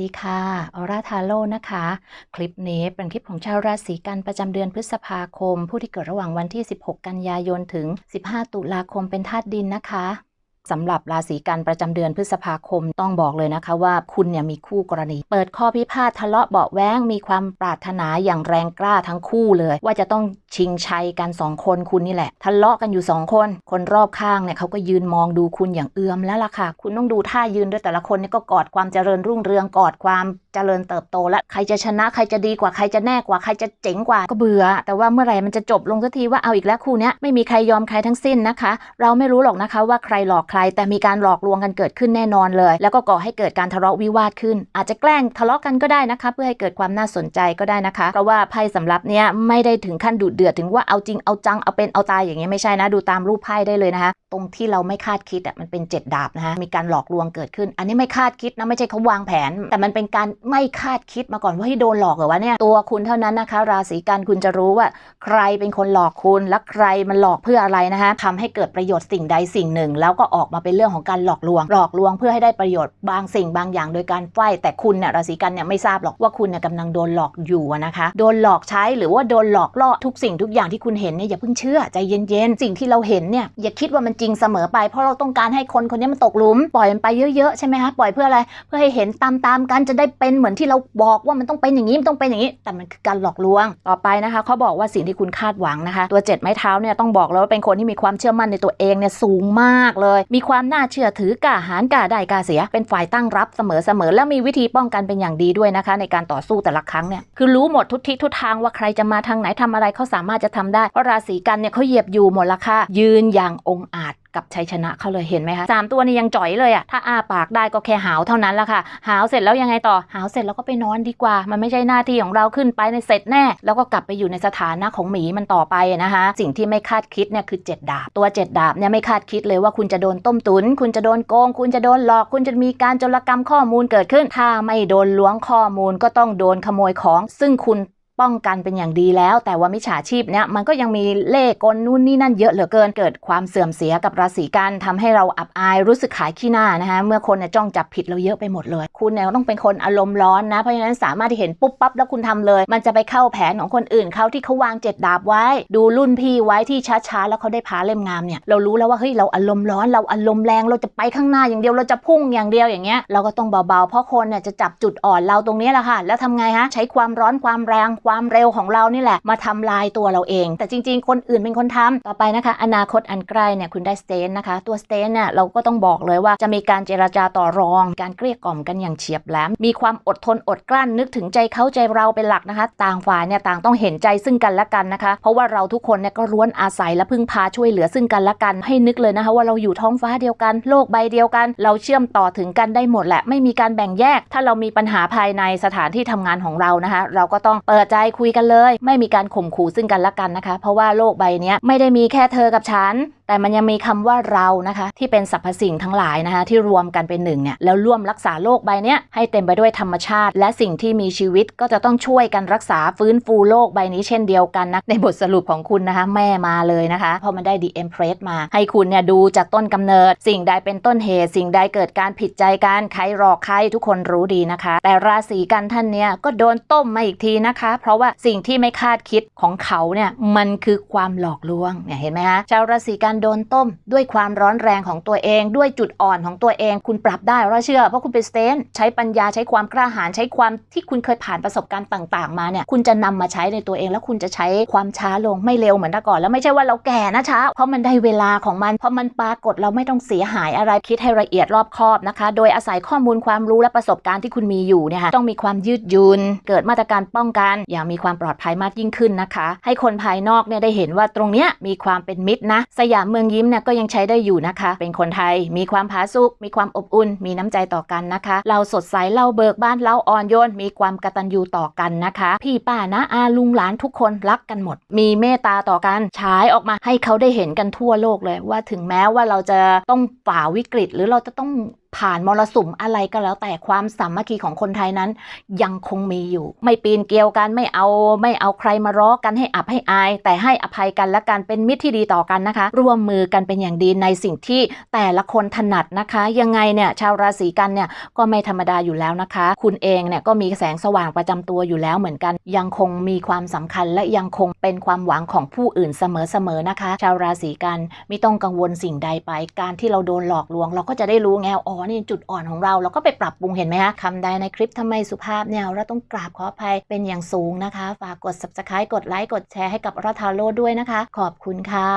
สวัสดีค่ะออร่าทาโร่นะคะ คลิปนี้เป็นคลิปของชาวราศีกันประจำเดือนพฤษภาคม ผู้ที่เกิดระหว่างวันที่ 16 กันยายนถึง 15 ตุลาคมเป็นธาตุดินนะคะ สำหรับราศีกันประจำเดือนพฤษภาคมต้องบอกเลยนะคะว่าคุณเนี่ยมีคู่กรณี เปิดข้อพิพาททะเลาะเบาะแว้งมีความปรารถนาอย่างแรงกล้าทั้งคู่เลย ว่าจะต้องชิงชัยกันสองคนคุณนี่แหละ ทะเลาะกันอยู่สองคน คนรอบข้างเนี่ยเขาก็ยืนมองดูคุณอย่างเอื้อมแล้วล่ะค่ะ คุณต้องดูท่ายืนด้วยแต่ละคนนี่ก็กอดความเจริญรุ่งเรืองกอดความเจริญเติบโตและใครจะชนะใครจะดีกว่าใครจะแน่กว่าใครจะเจ๋งกว่าก็เบื่อ แต่ว่าเมื่อไหร่มันจะจบลงสักทีว่าเอาอีกแล้วคู่เนี้ยไม่มีใครยอมใครทั้งสิ้นนะคะ เราไม่รู้หรอกนะคะว่าใครหลอกใคร แต่มีการหลอกลวงกันเกิดขึ้นแน่นอนเลย แล้วก็ก่อให้เกิดการทะเลาะวิวาทขึ้น อาจจะแกล้งทะเลาะกันก็ได้นะคะ เพื่อให้เกิดความน่าสนใจก็ได้นะคะ เพราะว่าไพ่สำรับเนี้ยไม่ได้ถึงขั้นดุเดือดถึงว่าเอาจริงเอาจังเอาเป็นเอาตายอย่างเงี้ยไม่ใช่นะ ดูตามรูปไพ่ได้เลยนะคะ ตรงที่เราไม่คาดคิดอะมันเป็นเจ็ดดาบนะคะมีการหลอกลวงเกิดขึ้น อันนี้ไม่คาดคิดนะไม่ใช่เขาวางแผน แต่มันเป็นการไม่คาดคิดมาก่อนว่าให้โดนหลอกเหรอวะเนี่ยตัวคุณเท่านั้นนะคะ ราศีกันคุณจะรู้ว่า ใครเป็นคนหลอกคุณและใครมันหลอกเพื่ออะไรนะคะทำให้เกิดประโยชน์สิ่งใดสิ่งหนึ่ง แล้วก็ออกมาเป็นเรื่องของการหลอกลวง หลอกลวงเพื่อให้ได้ประโยชน์บางสิ่งบางอย่างโดยการไฟแต่คุณเนี่ยราศีกันเนี่ยไม่ทราบหรอกว่าคุณเนี่ยกำลังโดนหลอกอยู่นะคะโดนหลอกใช้หรือว่าโดนหลอกล่อทุกสิ่งทุกอย่างที่คุณเห็นเนี่ยอย่าเพิ่งเชื่อใจเย็นๆสิ่งที่เราเห็นเนี่ยอย่าคิดว่ามันริงเสมอไป เพราะเราต้องการให้คนคนนี้มันตกหลุม ปล่อยมันไปเยอะๆใช่ไหมคะปล่อยเพื่ออะไรเพื่อให้เห็นตามๆกันจะได้เป็นเหมือนที่เราบอกว่ามันต้องเป็นอย่างนี้มันต้องเป็นอย่างนี้ แต่มันคือการหลอกลวงต่อไปนะคะเขาบอกว่าสิ่งที่คุณคาดหวังนะคะ ตัวเจ็ดไม้เท้าเนี่ยต้องบอกเลยว่าเป็นคนที่มีความเชื่อมั่นในตัวเองเนี่ยสูงมากเลย มีความน่าเชื่อถือกล้าหาญกล้าได้กล้าเสีย เป็นฝ่ายตั้งรับเสมอๆแล้วมีวิธีป้องกันเป็นอย่างดีด้วยนะคะ ในการต่อสู้แต่ละครั้งเนี่ยคือรู้หมดทุกทิศทุกทางว่าใครจะมาทางไหนทำอะไรเขาสามารถจะทำได้เพราะราศีกันเนี่ยเขาเหยียบอยู่หมดละค่ะยืนอย่างองอาจ กับชัยชนะเขาเลยเห็นไหมคะสามตัวนี้ยังจ่อยเลยอะถ้าอ้าปากได้ก็แค่หาวเท่านั้นละค่ะ หาวเสร็จแล้วยังไงต่อ หาวเสร็จแล้วก็ไปนอนดีกว่า มันไม่ใช่หน้าที่ของเราขึ้นไปในเสร็จแน่ แล้วก็กลับไปอยู่ในสถานะของหมีมันต่อไปนะคะ สิ่งที่ไม่คาดคิดเนี่ยคือเจ็ดดาบ ตัวเจ็ดดาบเนี่ยไม่คาดคิดเลยว่าคุณจะโดนต้มตุน คุณจะโดนโกง คุณจะโดนหลอก คุณจะมีการจรกรรมข้อมูลเกิดขึ้น ถ้าไม่โดนล้วงข้อมูลก็ต้องโดนขโมยของ ซึ่งคุณ ป้องกันเป็นอย่างดีแล้ว แต่ว่ามิจฉาชีพเนี่ยมันก็ยังมีเล่กลนู่นนี่นั่นเยอะเหลือเกินเกิดความเสื่อมเสียกับราศีกันทำให้เราอับอายรู้สึกขายขี้หน้านะคะเมื่อคนเนี่ยจ้องจับผิดเราเยอะไปหมดเลย คุณเนี่ยต้องเป็นคนอารมณ์ร้อนนะเพราะฉะนั้นสามารถที่เห็นปุ๊บปั๊บแล้วคุณทำเลย มันจะไปเข้าแผนของคนอื่นเขาที่เขาวางเจ็ดดาบไว้ ดูรุ่นพี่ไว้ที่ช้าๆแล้วเขาได้พาเล่มงามเนี่ยเรารู้แล้วว่าเฮ้ยเราอารมณ์ร้อนเราอารมณ์แรงเราจะไปข้างหน้าอย่างเดียวเราจะพุ่งอย่างเดียวอย่างเงี้ยเราก็ต้องเบาๆเพราะคนเนี่ยจะจับจุดอ่อนเราตรงนี้แหละค่ะแล้วทำไงฮะใช้ความร้อนความแรงควความเร็วของเรานี่แหละ มาทำลายตัวเราเอง แต่จริง ๆ คนอื่นเป็นคนทำต่อไปนะคะ อนาคตอันใกล้เนี่ยคุณได้สเตนนะคะ ตัวสเตนเนี่ยเราก็ต้องบอกเลยว่าจะมีการเจราจาต่อรอง การเกลี้ยกล่อมกันอย่างเฉียบแหลม มีความอดทนอดกลั้นนึกถึงใจเขาใจเราเป็นหลักนะคะ ต่างฝ่ายเนี่ยต่างต้องเห็นใจซึ่งกันและกันนะคะ เพราะว่าเราทุกคนเนี่ยก็ล้วนอาศัยและพึ่งพาช่วยเหลือซึ่งกันและกัน ให้นึกเลยนะคะ ว่าเราอยู่ท้องฟ้าเดียวกัน โลกใบเดียวกัน เราเชื่อมต่อถึงกันได้หมดแหละ ไม่มีการแบ่งแยก ถ้าเรามีปัญหาภายในสถานที่ทำงานของเรานะคะ เราก็ต้องเปิดใจคุยกันเลย ไม่มีการข่มขู่ซึ่งกันและกันนะคะ เพราะว่าโลกใบนี้ไม่ได้มีแค่เธอกับฉัน แต่มันยังมีคำว่าเรานะคะ ที่เป็นสรรพสิ่งทั้งหลายนะคะที่รวมกันเป็นหนึ่งเนี่ยแล้วร่วมรักษาโลกใบนี้ให้เต็มไปด้วยธรรมชาติ และสิ่งที่มีชีวิตก็จะต้องช่วยกันรักษาฟื้นฟูโลกใบนี้เช่นเดียวกันนะในบทสรุปของคุณนะคะ แม่มาเลยนะคะพอมันได้ดีเอ็มเพรสมา ให้คุณเนี่ยดูจากต้นกำเนิด สิ่งใดเป็นต้นเหตุ สิ่งใดเกิดการผิดใจกันใครหลอกใครทุกคนรู้ดีนะคะ แต่ราศีกันท่านเนี่ยก็โดนต้มมาอีกทีนะคะ เพราะว่าสิ่งที่ไม่คาดคิดของเขาเนี่ยมันคือความหลอกลวงเนี่ยเห็นไหมคะชาวราศีกันโดนต้มด้วยความร้อนแรงของตัวเอง ด้วยจุดอ่อนของตัวเอง คุณปรับได้เราเชื่อ เพราะคุณเป็นสเตนใช้ปัญญาใช้ความกล้าหาญใช้ความที่คุณเคยผ่านประสบการณ์ต่าง ๆ มาเนี่ยคุณจะนำมาใช้ในตัวเอง แล้วคุณจะใช้ความช้าลงไม่เร็วเหมือนแต่ก่อนแล้วไม่ใช่ว่าเราแก่นะช้าเพราะมันได้เวลาของมันเพราะมันปรากฏเราไม่ต้องเสียหายอะไรคิดให้ละเอียดรอบคอบนะคะ โดยอาศัยข้อมูลความรู้และประสบการณ์ที่คุณมีอยู่เนี่ยค่ะต้องมีความยืดหยุ่นเกิดมาตรการป้องกัน อย่างมีความปลอดภัยมากยิ่งขึ้นนะคะ ให้คนภายนอกเนี่ยได้เห็นว่าตรงเนี้ยมีความเป็นมิตรนะ สยามเมืองยิ้มเนี่ยก็ยังใช้ได้อยู่นะคะ เป็นคนไทย มีความผาสุกมีความอบอุ่น มีน้ำใจต่อกันนะคะ เราสดใสเราเบิกบ้านเราอ่อนโยน มีความกตัญญูต่อกันนะคะ พี่ป้านะอาลุงหลานทุกคนรักกันหมด มีเมตตาต่อกันฉายออกมาให้เขาได้เห็นกันทั่วโลกเลยว่าถึงแม้ว่าเราจะต้องฝ่าวิกฤต หรือเราจะต้อง ผ่านมรสุมอะไรก็แล้ว แต่ความสามัคคีของคนไทยนั้น ยังคงมีอยู่ ไม่ปีนเกลียวกันไม่เอา ไม่เอาใครมาร้อกันให้อับให้อาย แต่ให้อภัยกันและกันเป็นมิตรที่ดีต่อกันนะคะ ร่วมมือกันเป็นอย่างดีในสิ่งที่แต่ละคนถนัดนะคะ ยังไงเนี่ยชาวราศีกันเนี่ยก็ไม่ธรรมดาอยู่แล้วนะคะ คุณเองเนี่ยก็มีแสงสว่างประจำตัวอยู่แล้วเหมือนกัน ยังคงมีความสำคัญและยังคงเป็นความหวังของผู้อื่นเสมอๆนะคะ ชาวราศีกันไม่ต้องกังวลสิ่งใดไป การที่เราโดนหลอกลวง เราก็จะได้รู้แงอ๋อนี่จุดอ่อนของเราเราก็ไปปรับปรุงเห็นไหมคะคำใดในคลิปทำไมสุภาพเนี่ยเราต้องกราบขออภัยเป็นอย่างสูงนะคะ ฝากกด subscribe กดไลค์กดแชร์ให้กับรัฐาโลด้วยนะคะ ขอบคุณค่ะ